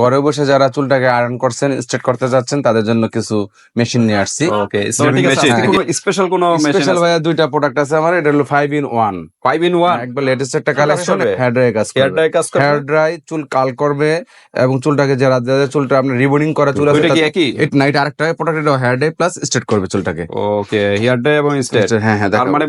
ঘরে বসে যারা চুলটাকে আয়রন করছেন স্ট্রেট করতে যাচ্ছেন তাদের জন্য কিছু মেশিন নিয়ে আসছি। ওকে স্পেশাল কোনো স্পেশাল ভাইয়া দুইটা প্রোডাক্ট আছে আমার এটা হলো five in one five in one একবার লেটেস্ট একটা কালেকশন? হেয়ার ড্রাই কাজ হেয়ার ড্রাই কাজ করবে? হেয়ার ড্রাই চুল কাল করবে এবং চুলটাকে যারা চুলটা আপনার রিবনিং করা চুল আছে কি একই? এটা নাইট আরেকটা প্রোডাক্ট এটা হেয়ার ড্রাই প্লাস স্ট্রেট করবে চুলটাকে। ওকে হেয়ার ড্রাই এবং স্টেট হ্যাঁ হ্যাঁ তার মানে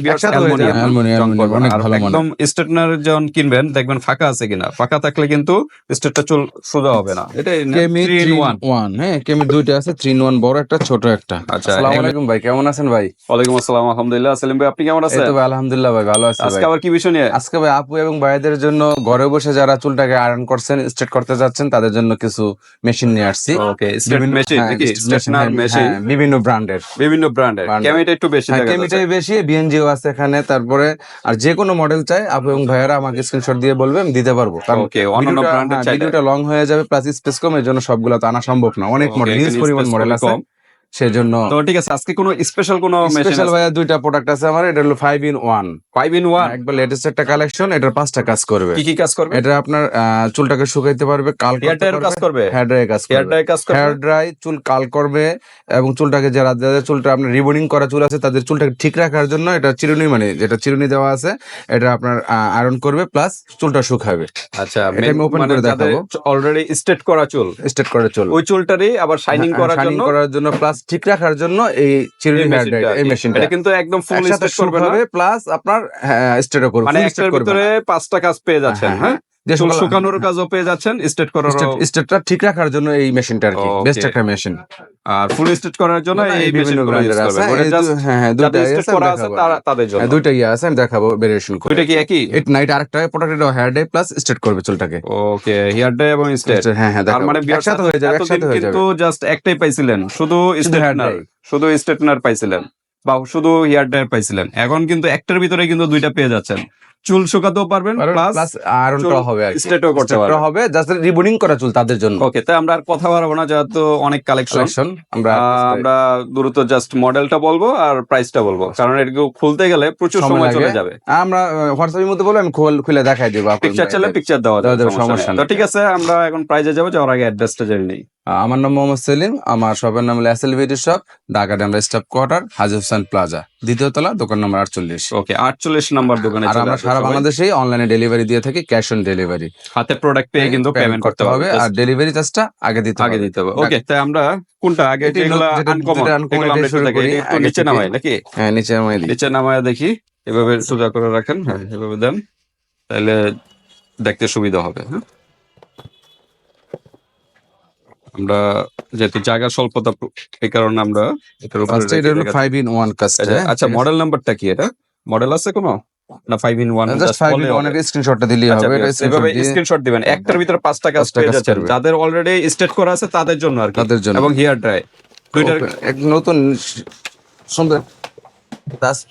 একদম স্ট্রেটনার যখন কিনবেন দেখবেন ফাঁকা আছে কিনা। ফাঁকা থাকলে কিন্তু স্ট্রেটটা চুল সোজা হবে না। এটা কেমি ওয়ান ওয়ান হ্যাঁ কেমি দুইটা আছে থ্রি ইন ওয়ান বড় একটা ছোট একটা। আচ্ছা, আসসালামু আলাইকুম ভাই কেমন আছেন ভাই? ওয়ালাইকুম আসসালাম আলহামদুলিল্লাহ। সেলিম ভাই আপনি কেমন আছেন? ভাই আলহামদুলিল্লাহ ভাই ভালো আছি আজকে আবার কি বিষয় নিয়ে? আজকে ভাই আপু এবং ভাইদের জন্য ঘরে বসে যারা চুলটাকে আয়রন করছেন স্ট্রেট করতে যাচ্ছেন তাদের জন্য কিছু মেশিন নিয়ে আসছি। ওকে স্ট্রেট বিভিন্ন- মেশিন হ্যাঁ, নাকি? স্ট্রেটনার হ্যাঁ, মেশিন বিভিন্ন ব্র্যান্ডের বিভিন্ন ব্র্যান্ডের কেমিটা একটু বেশি হ্যাঁ দেখা কেমিটাই বেশি বিএনজিও আছে এখানে তারপরে আর যে কোনো মডেল চাই আপু এবং ভাইয়ারা আমাকে স্ক্রিনশট দিয়ে বলবে আমি দিতে পারব। কারণ ওকে অন্যান্য ভিডিওটা- ব্র্যান্ডের ভিডিওটা লং হয়ে যাবে প্লাস স্পেস কম এর জন্য সবগুলো তো আনা সম্ভব না অনেক মডেল হিউজ পরিমাণ মডেল আছে। সেজন্য তো ঠিক আছে আজকে কোনো স্পেশাল কোনো স্পেশাল ভাইয়া দুইটা প্রোডাক্ট আছে আমার এটা হলো five in one five in one একবার লেটেস্ট একটা কালেকশন এটার পাঁচটা কাজ করবে। কি কি কাজ করবে? এটা আপনার চুলটাকে শুকাইতে পারবে কাল হেয়ার ড্রাইয়ের কাজ করবে? হেয়ার ড্রাই কাজ করবে। হেয়ার ড্রাই কাজ করবে? হেয়ার ড্রাই চুল কাল করবে এবং চুলটাকে যারা যাদের চুলটা আপনার রিবনিং করা চুল আছে তাদের চুলটাকে ঠিক রাখার জন্য এটা চিরুনি মানে যেটা চিরুনি দেওয়া আছে এটা আপনার আয়রন করবে প্লাস চুলটা শুকাবে। আচ্ছা এটা আমি open করে দেখাবো। অলরেডি স্ট্রেট করা চুল। স্ট্রেট করে চুল। ওই চুলটারই আবার শাইনিং করার শাইনিং জন্য? করার জন্য প্লাস ঠিক রাখার জন্য এই চিরুনি এই মেশিনটা এটা কিন্তু একদম ফুল স্টেট করবে না। প্লাস আপনার স্টেট করবে মানে একটার ভিতরে পাঁচটা কাজ পেয়ে যাচ্ছেন হ্যাঁ, হ্যাঁ? যে শুকানোর কাজও পেয়ে যাচ্ছেন স্ট্রেট করার স্টেটটা ঠিক রাখার জন্য এই মেশিনটা আর কি বেস্ট একটা মেশিন। আর ফুল স্ট্রেট করার জন্য এই মেশিনগুলো ইউজ করবেন। হ্যাঁ হ্যাঁ যাদের দুইটা করা আছে তাদের জন্য। হ্যাঁ দুইটা ইয়ে আছে আমি দেখাবো ভেরিয়েশন করে। ওইটা কি একই? এইট নাইট আরেকটা প্রোডাক্ট এটা হেয়ার ডে প্লাস স্ট্রেট করবে চুলটাকে। ওকে হেয়ার ড্রাই এবং স্ট্রেট হ্যাঁ হ্যাঁ তার মানে একসাথে হয়ে যাবে একসাথে হয়ে যাবে। কিন্তু জাস্ট একটাই পাইছিলেন। শুধু শুধু স্টেটনার পাইছিলেন। বা শুধু হেয়ার ড্রায়ার পাইছিলেন। এখন কিন্তু একটার ভিতরে কিন্তু দুইটা পেয়ে যাচ্ছেন। চুল শুকাতেও পারবেন প্লাস আয়রনটা হবে স্ট্রেটও করতে পারবেন। হবে জাস্ট রিবনিং করা চুল তাদের জন্য। ওকে তাই আমরা আর কথা বাড়াবো না যেহেতু অনেক কালেকশন আমরা আমরা দ্রুত জাস্ট মডেলটা বলব আর প্রাইসটা বলব। কারণ এটা খুলতে গেলে প্রচুর সময় চলে যাবে। আমরা হোয়াটসঅ্যাপের মধ্যে বলে আমি খুল- খুলে দেখাই দেবো পিকচার চাইলে পিকচার দেওয়া যাবে সমস্যা তো ঠিক আছে আমরা এখন প্রাইজে যাব যাওয়ার আগে অ্যাড্রেসটা জেনে নিই। আমার নাম মোহাম্মদ সেলিম আমার শপের নাম হলো SL VD shop Dhaka Demra staff quarter Haji Hossain plaza দ্বিতীয় তলা দোকান নম্বর আটচল্লিশ। ওকে আটচল্লিশ নাম্বার দোকানে আর আমরা সারা সবাই। বাংলাদেশেই অনলাইনে ডেলিভারি দিয়ে থাকি ক্যাশ অন ডেলিভারি হাতে প্রোডাক্ট পেয়ে কিন্তু পেমেন্ট করতে হবে। আর ডেলিভারি চার্জটা আগে দিতে আগে দিতে হবে। ওকে তাই আমরা কোনটা আগে? আনকমন এগুলো আমরা শুরু নিচে নামাই নাকি? হ্যাঁ নিচে আমি দিই। নিচে নামায় দেখি এভাবে সোজা করে রাখেন। হ্যাঁ এভাবে দেন তাহলে দেখতে সুবিধা হবে হ্যাঁ? আমরা যেহেতু জায়গা স্বল্পতা এই কারণে আমরা এটার উপরে ফার্স্ট এটা হলো রেখে- ফাইভ ইন ওয়ান কাজটা আচ্ছা মডেল নাম্বারটা কি এটা? মডেল আছে কোনো? না five in one just five in ওয়ানের স্ক্রিনশটটা দিলেই আচ্ছা, হবে এটা এভাবে স্ক্রিনশট দিবেন। একটার ভিতরে পাঁচটা কাজ পাঁচটা পেয়ে কাজ যাদের অলরেডি স্টেট করা আছে তাদের জন্য আর কি। তাদের জন্য। এবং হেয়ার ড্রাই দুইটার এক নতুন সুন্দর। তাস-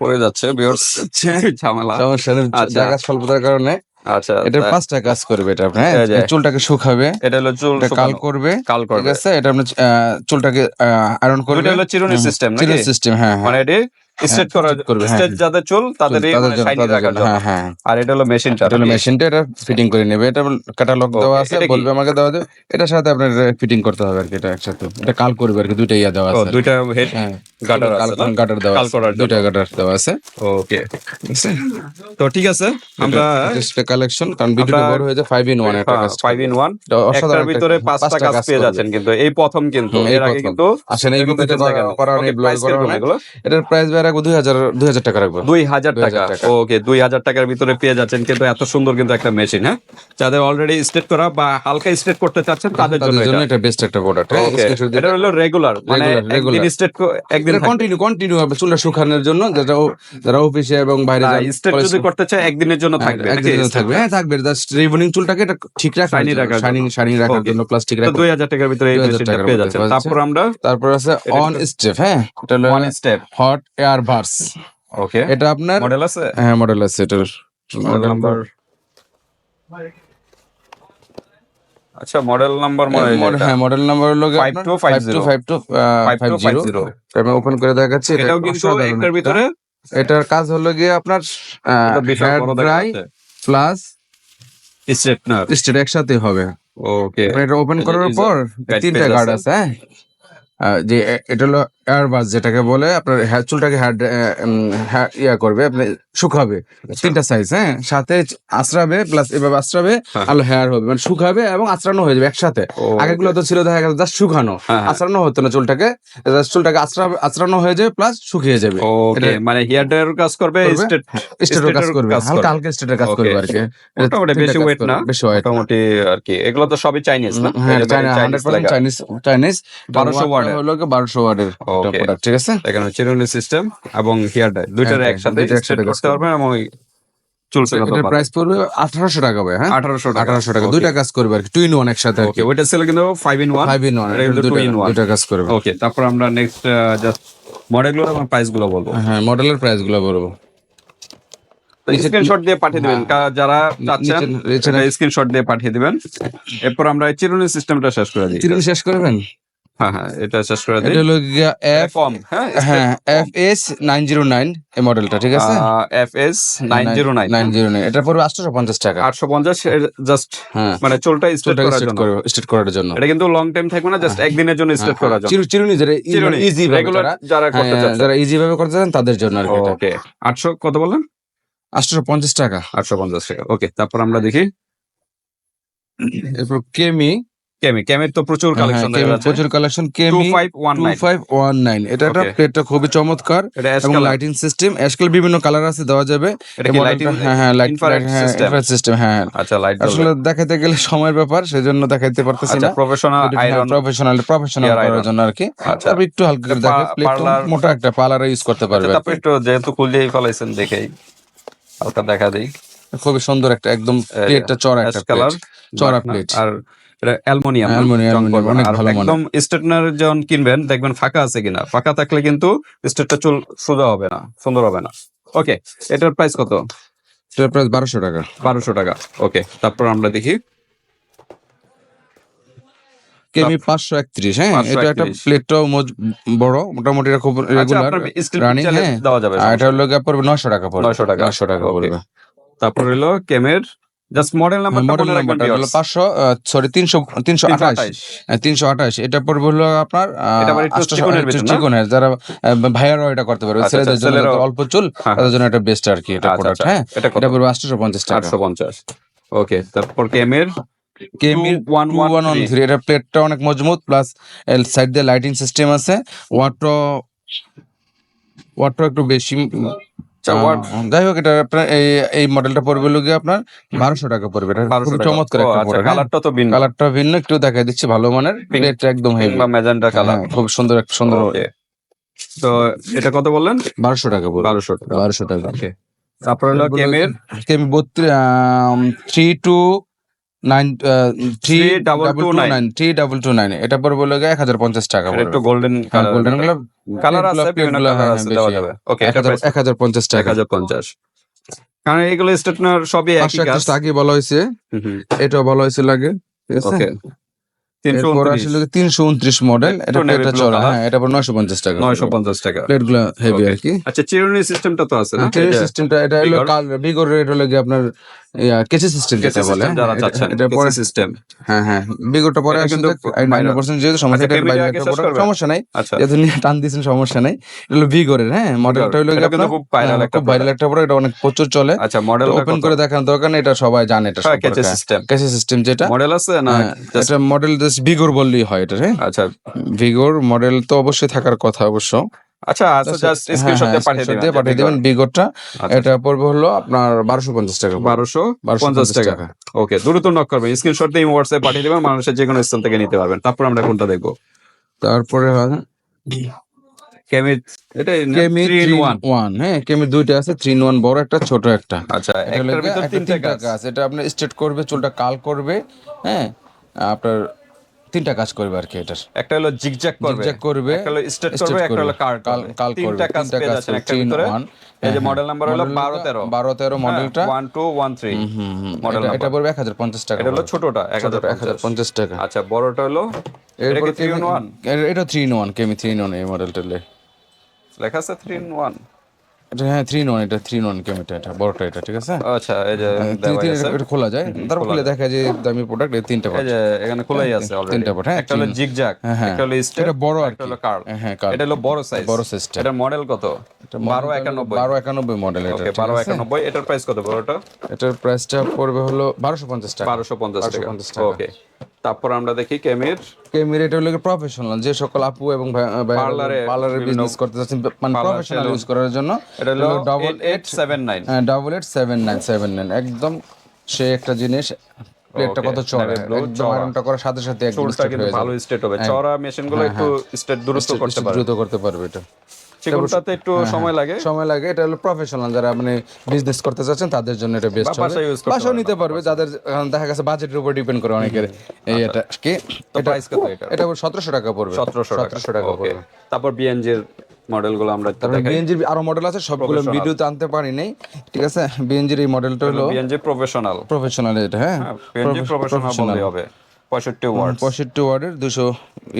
পড়ে যাচ্ছে ভিউয়ার্স ঝামেলা। সমস্যা নেই, আচ্ছা। জায়গা স্বল্পতার কারণে আচ্ছা এটা পাঁচটা কাজ করবে এটা আপনার হ্যাঁ? চুলটাকে শুকাবে এটা হলো চুল কাল করবে কাল ঠিক করবে। আছে? এটা আপনার আহ, চুলটাকে আয়রন করবে এটা হলো চিরুনি সিস্টেম চিরুনি সিস্টেম হ্যাঁ হ্যাঁ। মানে এটি স্ট্রেট করা করবে, হ্যাঁ, স্ট্রেট যাদের চুল তাদের তাদের জন্য, জন্য হ্যাঁ হ্যাঁ। আর এটা হলো মেশিনটা এটা হলো মেশিনটা এটা ফিটিং করে নেবে এটা ক্যাটালগ দেওয়া আছে বলবে আমাকে দেওয়া দেবে এটার সাথে আপনার ফিটিং করতে হবে আর কি এটা একসাথে। এটা কাল করবে আর কি দুইটা ইয়া দেওয়া আছে। দুইটা হেড হ্যাঁ। গাটার আছে গাটার দেওয়া আছে। দুইটা গাটার দেওয়া আছে। ওকে তো ঠিক আছে আমরা কালেকশন কারণ ভিডিওটা বড় হয়ে যায় 5 ইন 1 একটা কাজ ফাইভ ইন ওয়ান এটা একটার একটা- ভিতরে পাঁচটা কাজ পেয়ে যাচ্ছেন কিন্তু। এই প্রথম কিন্তু এর আগে কিন্তু আসেন এই ভিডিওতে। করা ব্লগ করা এটার প্রাইস বের রাখব? 2000 2000 টাকা রাখব। দুই হাজার টাকা। ওকে দুই হাজার টাকার ভিতরে পেয়ে যাচ্ছেন কিন্তু এত সুন্দর কিন্তু একটা মেশিন হ্যাঁ? যাদের অলরেডি করা বা হালকা করতে চাচ্ছেন তাদের জন্য এটা। বেস্ট একটা প্রোডাক্ট এটা হলো রেগুলার মানে একদিন একদিন কন্টিনিউ কন্টিনিউ হবে শুকানোর জন্য যেটা যারা অফিসে এবং বাইরে যদি করতে চায় একদিনের জন্য থাকবে হ্যাঁ, একদিনের জন্য থাকবে। হ্যাঁ থাকবে। জাস্ট রিবনিং চুলটাকে এটা ঠিক Shiny রাখার জন্য। শাইনিং শাইনিং রাখার জন্য প্লাস ঠিক তো দুই হাজার টাকার ভিতরে এই মেশিনটা পেয়ে যাচ্ছেন। তারপর আমরা তারপর আছে অন স্টেপ হ্যাঁ? এটা হলো one step hot air brush okay এটা আপনার? মডেল আছে? হ্যাঁ মডেল আছে এটার মডেল নাম্বার আচ্ছা মডেল নাম্বার মনে হ্যাঁ মডেল নাম্বার হলো 5250 five two five two five zero আমি ওপেন করে দেখাচ্ছি এটা এটাও কিন্তু একটার ভিতরে? এটার কাজ হলো গিয়ে আপনার hair dry plus straightener straight একসাথে হবে। ওকে এটা ওপেন করার পর তিনটা গার্ড আছে। হ্যাঁ? যে এটা হলো এয়ারবাস যেটাকে বলে আপনার hair- চুলটাকে হেয়ার ইয়া করবে আপনি শুকাবে তিনটা সাইজ হ্যাঁ সাথে আশ্রাবে প্লাস এভাবে আশ্রাবে হ্যাঁ। আলো হেয়ার হবে মানে শুকাবে এবং আশ্রানো হয়ে যাবে একসাথে. আগেগুলো তো ছিল দেখা গেছে জাস্ট শুকানো হ্যাঁ, হ্যাঁ। আশ্রানো হতো না চুলটাকে just চুলটাকে আশ্রাবে আশ্রানো হয়ে যাবে প্লাস শুকিয়ে যাবে ওকে মানে হেয়ার ড্রায়ার কাজ করবে? স্ট্রেট স্টেটের কাজ করবে হালকা হালকা স্টেটের কাজ করবে আর কি এটা মোটামুটি বেশি করবে, না? বেশি ওয়েট মোটামুটি আর কি এগুলো তো সবই চাইনিজ না হ্যাঁ এই যে চাইনা Chinese হান্ড্রেড পার্সেন্ট লেখা। চাইনিজ চাইনিজ 1200 ওয়াটের। হলো বারোশো ওয়ার্ডের Okay. প্রোডাক্ট ঠিক আছে? এখানে চিরুনি সিস্টেম এবং হেয়ার দুইটার হ্যাঁ, একসাথে একসাথে করতে পারবেন এবং ওই এটার প্রাইস পড়বে আঠারোশো টাকা ভাই হ্যাঁ? টাকা। টাকা। দুইটা কাজ করবে আর কি টু ইন ওয়ান একসাথে ওকে ছিল কিন্তু ইন ইন এটা দুইটা কাজ করবে। ওকে তারপর আমরা নেক্সট জাস্ট মডেলগুলো এবং প্রাইসগুলো বলব। হ্যাঁ মডেলের প্রাইসগুলো বলব স্ক্রিনশট দিয়ে পাঠিয়ে দিবেন। যারা চাচ্ছেন স্ক্রিনশট দিয়ে পাঠিয়ে দিবেন। এরপর আমরা চিরুনি সিস্টেমটা শেষ করে দিই। চিরুনি শেষ করবেন হ্যাঁ হ্যাঁ এটা শেষ করে দিই। এটা হলো এফ কম হ্যাঁ হ্যাঁ F S nine zero nine এই মডেলটা ঠিক আছে? F S nine zero nine nine zero nine এটা পড়বে আটশো পঞ্চাশ টাকা। আটশো পঞ্চাশ জাস্ট হ্যাঁ মানে চুলটা চুলটাকে করার জন্য। করবে করার জন্য। এটা কিন্তু লং টাইম থাকবে না জাস্ট একদিনের জন্য করার জন্য। চিরু- চিরুনি যারা ইজি রেগুলার যারা করতে হ্যাঁ, যারা ইজি ভাবে করতে চান তাদের জন্য আর কি ওকে আটশো কত বললেন? আটশো পঞ্চাশ টাকা। আটশো পঞ্চাশ টাকা ওকে তারপর আমরা দেখি। এরপর কেমি কেমি কেমির তো প্রচুর হ্যাঁ, কালেকশন কেমি প্রচুর কালেকশন কেমি এটা একটা. প্লেটটা খুবই চমৎকার এবং লাইটিং সিস্টেম আজকাল বিভিন্ন কালার আছে দেওয়া যাবে। হ্যাঁ হ্যাঁ লাইট হ্যাঁ সিস্টেম হ্যাঁ। আচ্ছা লাইট আসলে দেখাতে গেলে সময়ের ব্যাপার সেজন্য দেখাইতে পারতেছি আচ্ছা না। প্রফেশনাল আয়রন প্রফেশনাল প্রফেশনাল করার জন্য আর কি। আচ্ছা। তবে একটু হালকা করে এটা প্লেট মোটা একটা পার্লারে ইউজ করতে পারবে। আর তারপর একটু যেহেতু খুললেই ফেলাইছেন দেখেই হালকা দেখা দেই। খুবই সুন্দর একটা একদম প্লেটটা চড়া একটা কালার চড়া প্লেট আর এটা অ্যালুমিনিয়াম। একদম স্ট্রেটনার যখন কিনবেন দেখবেন ফাঁকা আছে কিনা। ফাঁকা থাকলে কিন্তু স্ট্রেটটা চুল সোজা হবে না সুন্দর হবে না। ওকে এটার প্রাইস কত? এটার প্রাইস বারোশো টাকা। বারোশো টাকা। ওকে তারপর আমরা দেখি। কেমি পাঁচশো একত্রিশ হ্যাঁ? এটা একটা প্লেটটাও মজ- বড় মোটামুটি এটা খুব আচ্ছা রেগুলার রানিং হ্যাঁ? দেওয়া যাবে আর এটা হলো গিয়ে পড়বে নয়শো টাকা পড়বে। 900 টাকা। নয়শো টাকা. পড়বে। তারপর হলো কেমের জাস্ট মডেল নাম্বারটা মডেল নাম্বারটা হলো পাঁচশো সরি তিনশো তিনশো আঠাশ। 328 তিনশো আঠাশ। এটা পড়বে হলো আপনার এটা আবার একটু চিকনের চিকনের যারা ভাইয়ারাও এটা করতে পারবে। আচ্ছা, ছেলেদের আচ্ছা, জন্য অল্প চুল হ্যাঁ, তাদের জন্য এটা বেস্ট আর কি এটা প্রোডাক্ট আচ্ছা। হ্যাঁ? এটা পড়বে আটশো পঞ্চাশ টাকা। আটশো পঞ্চাশ ওকে তারপর কেমের কেমি ওয়ান ওয়ান ওয়ান থ্রি এটা প্লেটটা অনেক মজবুত প্লাস সাইড দিয়ে লাইটিং সিস্টেম আছে। ওয়াটও ওয়াটও একটু বেশি যাই হোক এটা আপনার এই এই মডেলটা পড়বে লোকে আপনার বারোশো টাকা পড়বে এটা চমৎকার একটা প্রোডাক্ট কালারটা তো ভিন্ন। কালারটা ভিন্ন একটু দেখাই দিচ্ছে ভালো মানের একদম হেভি কিংবা ম্যাজেন্টা কালার খুব সুন্দর একটা সুন্দর তো এটা কত বললেন? বারোশো টাকা পড়বে। বারোশো টাকা। বারোশো টাকা। তারপরে হলো তারপরে কেমের? কেমি বত্রিশ three two nine three double two nine three double two nine এটা পড়বে গিয়ে এক হাজার পঞ্চাশ টাকা একটু গোল্ডেন হ্যাঁ গোল্ডেনগুলো কালার আছে plate বিভিন্নগুলো, কালার হ্যাঁ, আছে হ্যাঁ, দেওয়া যাবে। ওকে এক হাজার পঞ্চাশ এক হাজার পঞ্চাশ কারণ এগুলো স্টেটনার সবই একই কাজ আগে বলা হয়েছে। এটাও বলা হয়েছিল আগে ঠিক আছে? তিনশো উনত্রিশ। মডেল এটা প্লেটটা হ্যাঁ এটা পর নয়শো পঞ্চাশ টাকা। নয়শো পঞ্চাশ টাকা। প্লেটগুলো হেভি আর কি। আচ্ছা চিরুনি সিস্টেমটা তো আছে সিস্টেমটা এটা হলো Vigor? রেট হলো গিয়ে আপনার কেচি সিস্টেম যেটা বলে। এটা- পরে সিস্টেম হ্যাঁ হ্যাঁ ভিগরটা পরে কিন্তু নাইনটি পার্সেন্ট যেহেতু সমস্যা আচ্ছা, এটা বাইরে? সমস্যা নাই। আচ্ছা। যেহেতু নিয়ে টান দিয়েছেন সমস্যা নাই। এটা হলো ভিগরের হ্যাঁ মডেলটা হলো কিন্তু খুব ভাইরাল হ্যাঁ, একটা ভাইরাল একটা প্রোডাক্ট এটা অনেক প্রচুর চলে। আচ্ছা মডেল ওপেন করে দেখার দরকার নেই এটা সবাই জানে এটা হ্যাঁ সম্পর্কে। সিস্টেম কেসি সিস্টেম যেটা মডেল আছে না হ্যাঁ, এটা মডেল জাস্ট ভিগর বললেই হয় এটা হ্যাঁ। আচ্ছা। ভিগর মডেল তো অবশ্যই থাকার কথা অবশ্য। আচ্ছা আচ্ছা জাস্ট হ্যাঁ, স্ক্রিনশট হ্যাঁ, দিয়ে পাঠিয়ে দিবেন পাঠিয়ে দিবেন ভিগরটা আচ্ছা। এটা পড়বে হলো আপনার বারোশো পঞ্চাশ টাকা বারোশো বারোশো পঞ্চাশ টাকা। ওকে দ্রুত নক করবেন। স্ক্রিনশট দিয়ে হোয়াটসঅ্যাপ পাঠিয়ে দিবেন মানুষের যে কোনো স্থান থেকে নিতে পারবেন। তারপর আমরা কোনটা দেখব? তারপরে কেমি এটা কেমি হ্যাঁ কেমি দুইটা আছে ইন বড় একটা ছোট একটা। আচ্ছা এটা হলো একটার ভিতর তিনটা তিনটা কাজ কাজ এটা আপনি স্ট্রেট করবে চুলটা কাল করবে হ্যাঁ আপনার তিনটা কাজ করবে আর কি এটার। একটা হলো জিগজ্যাগ করবে জিগজ্যাগ করবে একটা হলো স্ট্রেট করবে একটা হলো কার কাল করবে তিনটা কাজ পেয়ে যাচ্ছেন একটা ভিতরে। এই যে মডেল নাম্বার হলো বারো তেরো। হ্যাঁ, বারো তেরো মডেলটা one two one three model এটা পড়বে এক হাজার পঞ্চাশ টাকা এটা হলো ছোটটা এক হাজার এক হাজার পঞ্চাশ টাকা। আচ্ছা বড়টা হলো এটা এরপর কি থ্রি ইন ওয়ান এটা three in one Kemei three in one এই মডেলটা লেখা আছে থ্রি ইন ওয়ান এটা হ্যাঁ থ্রি নন এটা থ্রি নন এটা বড়টা এটা ঠিক আছে আচ্ছা এই যে থ্রি দেওয়া থ্রি আছে। এটা খোলা যায় তারপর খুলে দেখা যায় দামি প্রোডাক্ট এই তিনটা এখানে খোলাই আছে অলরেডি তিনটা হ্যাঁ, একটা হলো। জিগজ্যাগ হ্যাঁ, হ্যাঁ। একটা হলো স্টেপ এটা বড় আর একটা। হলো কার্ভ হ্যাঁ, curve। এটা হলো বড় সাইজ বড় size টা। এটার মডেল কত বারো একানব্বই বারো একানব্বই মডেল এটা ওকে আছে? এটার প্রাইস কত বড়টা এটার প্রাইসটা পড়বে হলো বারোশো পঞ্চাশ টাকা বারোশো পঞ্চাশ টাকা 1250 টাকা। ওকে তারপর আমরা দেখি কেমির। কেমির এটা হলো প্রফেশনাল যে সকল আপু এবং Parlour-এ পার্লারে বিজনেস করতে চাচ্ছেন মানে প্রফেশনাল ইউজ করার জন্য। এটা হলো double eight seven nine double eight seven nine seven nine একদম সে একটা জিনিস প্লেটটা কত চড়া। navy একদম। আয়রনটা করার সাথে সাথে একদম হয়ে ভালো স্টেট হবে। চড়া মেশিনগুলো একটু স্টেট দ্রুত করতে Straight পারে দ্রুত করতে পারবে এটা। একটু সময় লাগে। সময় লাগে। এটা হলো প্রফেশনাল যারা মানে বিজনেস করতে চাচ্ছেন তাদের জন্য এটা বেস্ট হবে। বাসাও নিতে পারবে। যাদের দেখা গেছে বাজেটের উপর ডিপেন্ড করে অনেকের। এই এটা কি? প্রাইস কত এটা? এটা সতেরোশো টাকা পড়বে। সতেরোশো টাকা। সতেরোশো টাকা ওকে তারপর বিএনজির মডেলগুলো আমরা বিএনজির আরও মডেল আছে সবগুলো ভিডিওতে আনতে পারি নাই। ঠিক আছে? বিএনজির এই মডেলটা হলো বিএনজি প্রফেশনাল প্রফেশনাল এটা হ্যাঁ? বিএনজি প্রফেশনাল হবে। পঁয়ষট্টি ওয়ার্ড পঁয়ষট্টি ওয়ার্ডের দুশো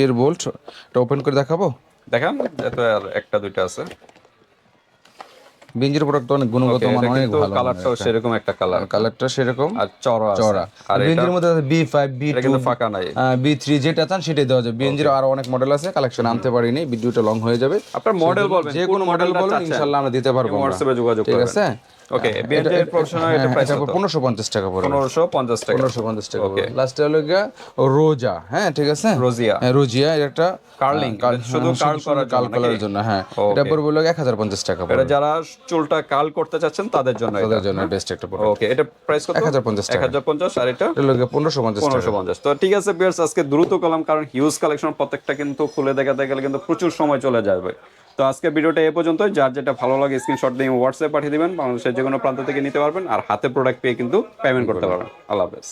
এর বোল্ট এটা ওপেন করে দেখাবো? দেখান এত আর একটা দুইটা আছে। বিএনজির প্রোডাক্ট অনেক গুণগত মান অনেক ভালো কালারটাও সেরকম একটা কালার কালারটা সেরকম আর চড়া চড়া। আর বিএনজির মধ্যে বি ফাইভ বি এটা টু কিন্তু ফাঁকা নাই। বি থ্রি যেটা চান সেটাই দেওয়া যাবে। বিএনজির আরও অনেক মডেল আছে কালেকশন আনতে পারিনি ভিডিওটা লং হয়ে যাবে। আপনার মডেল বলবেন যে কোনো মডেল বলুন ইনশাল্লাহ আমরা দিতে পারব। হোয়াটসঅ্যাপে যোগাযোগ ঠিক আছে? ওকে বিএনজি প্রফেশনাল এটা প্রাইস কত? পনেরোশো পঞ্চাশ টাকা পড়বে। পনেরোশো পঞ্চাশ টাকা। পনেরোশো পঞ্চাশ টাকা লাস্টে হলো গিয়া রোজা হ্যাঁ ঠিক আছে? রোজিয়া। হ্যাঁ, রোজিয়া এর একটা Curling, আহ, কাল- শুধু হ্যাঁ, করার কাল করার জন্য হ্যাঁ। এটা পড়বে হলো এক হাজার পঞ্চাশ এটা যারা চুলটা করতে চাচ্ছেন তাদের জন্য এটা। তাদের জন্য বেস্ট একটা পড়বে ওকে এটা প্রাইস কত? 1050 টাকা। এক হাজার পঞ্চাশ আর এটা? এটা হলো গিয়া পনেরোশো পঞ্চাশ টাকা। পনেরোশো পঞ্চাশ। তো ঠিক আছে আজকে দ্রুত করলাম কারণ হিউজ কালেকশন প্রত্যেকটা কিন্তু খুলে দেখাতে গেলে কিন্তু প্রচুর সময় চলে যাবে। তো আজকে ভিডিওটা এ পর্যন্ত যার যেটা ভালো লাগে স্ক্রিনশট দিয়ে হোয়াটসঅ্যাপ পাঠিয়ে দেবেন। বাংলাদেশের যে কোনো প্রান্ত থেকে নিতে পারবেন। আর হাতে প্রোডাক্ট পেয়ে কিন্তু পেমেন্ট করতে পারবেন। আল্লাহ হাফেজ।